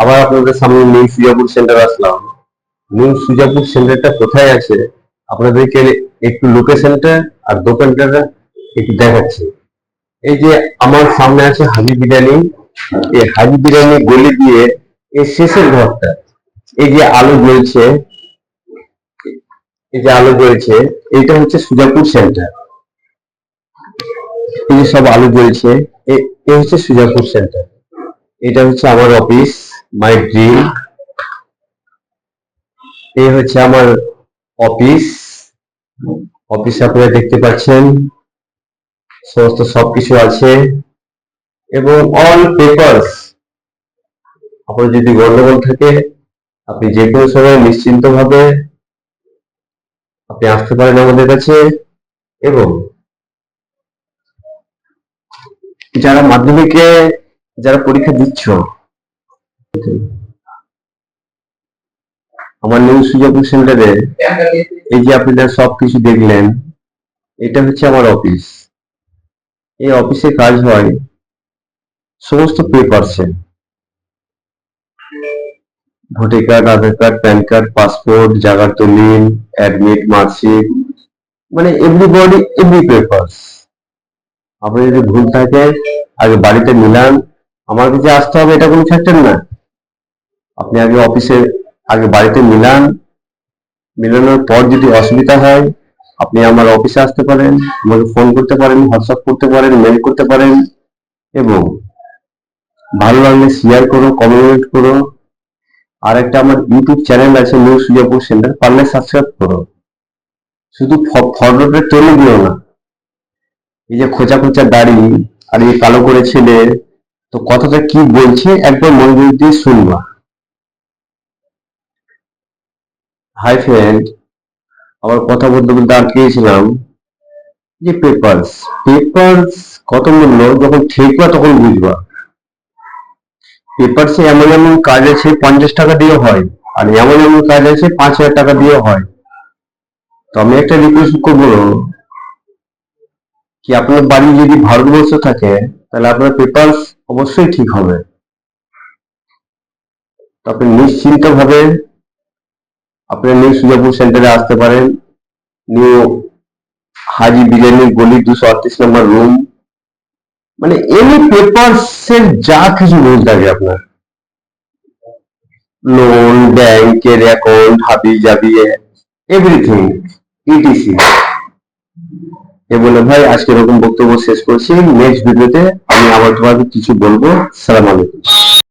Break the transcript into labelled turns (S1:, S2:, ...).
S1: আবার আপনাদের সামনে নিউ সুজাপুর সেন্টার আসলাম। নিউ সুজাপুর সেন্টারটা কোথায় আছে? আপনাদেরকে একটু লোকেশনটা আর দোকানটা একটু দেখাচ্ছি। এই যে আমার সামনে আছে হাজি বিরিয়ানি। এই হাজি বিরিয়ানি গলি দিয়ে এই শেষের ঘরটা, এই যে আলো জ্বলছে এই যে আলো জ্বলছে এইটা হচ্ছে সুজাপুর সেন্টার এই যে সব আলো জ্বলছে এ- এই হচ্ছে সুজাপুর সেন্টার এটা হচ্ছে আমার অফিস মাই ড্রিম এই হচ্ছে আমার অফিস অফিস আপনারা দেখতে পাচ্ছেন, সমস্ত সবকিছু আছে এবং অল পেপারস আপনার যদি গন্ডগোল থাকে, আপনি যে কোনো সময় নিশ্চিন্ত ভাবে আপনি আসতে পারেন আমাদের কাছে এবং যারা মাধ্যমিকে যারা পরীক্ষা দিচ্ছ আমার নিউ সুজাপুর সেন্টারে এই যে আপনারা সবকিছু দেখলেন, এটা হচ্ছে আমার অফিস এই অফিসে কাজ হয় সমস্ত পেপারসে voter card Aadhaar card PAN card passport জাগার দলিল অ্যাডমিট মার্কশিট মানে এভরিবডি এভরি পেপারস আপনি যদি ভুল থাকে, আগে বাড়িতে মিলান। আমার কাছে আসতে হবে, এটা কোনো ফ্যাক্টর না। আপনি আগে অফিসে আগে বাড়িতে মিলান। মিলানোর পর যদি অসুবিধা হয়, আপনি আমার অফিসে আসতে পারেন, আমাকে ফোন করতে পারেন হোয়াটসঅ্যাপ করতে পারেন মেল করতে পারেন এবং ভালো লাগলে শেয়ার করো কমেন্ট করো। আর একটা আমার ইউটিউব চ্যানেল আছে নিউ সুজাপুর সেন্টার পারলে সাবস্ক্রাইব করো। শুধু ফরওয়ার্ডে টেনে দিও না। এই যে খোঁচা খোঁচা দাড়ি আর এই কালো করে ছেলে, তো কথাটা কি বলছে একবার মনোযোগ দিয়ে শুনবা। হাই ফ্রেন্ড আবার কথা বলতে বলতে আটকেছিলাম যে পেপারস পেপারস কত মূল্য, যখন ঠেকবা তখন বুঝবা। পেপারসে এমন এমন কাজ আছে, পঞ্চাশ টাকা দিয়ে হয়। আর এমন এমন কাজ আছে, পাঁচ হাজার টাকা দিয়ে হয়। তো আমি একটা রিকোয়েস্ট করব, কি আপনার বাড়ি যদি ভারতবর্ষ থাকে, তাহলে আপনার পেপারস অবশ্যই ঠিক হবে। আপনি নিশ্চিন্ত আপনি নিউ সুজাপুর সেন্টারে আসতে পারেন। নিউ হাজি বিরিয়ানি গলি দুশো আটত্রিশ নম্বর রুম মানে এনি পেপারস এর যা কিছু রুল থাকে আপনার। লোন ব্যাংকের অ্যাকাউন্ট হাবি জাবি এভরিথিং ইটিসি এ বলে, ভাই, আজকে এরকম বক্তব্য শেষ করছি। নেক্সট ভিডিওতে আমি আবার তোমাকে কিছু বলব। সালাম আলাইকুম।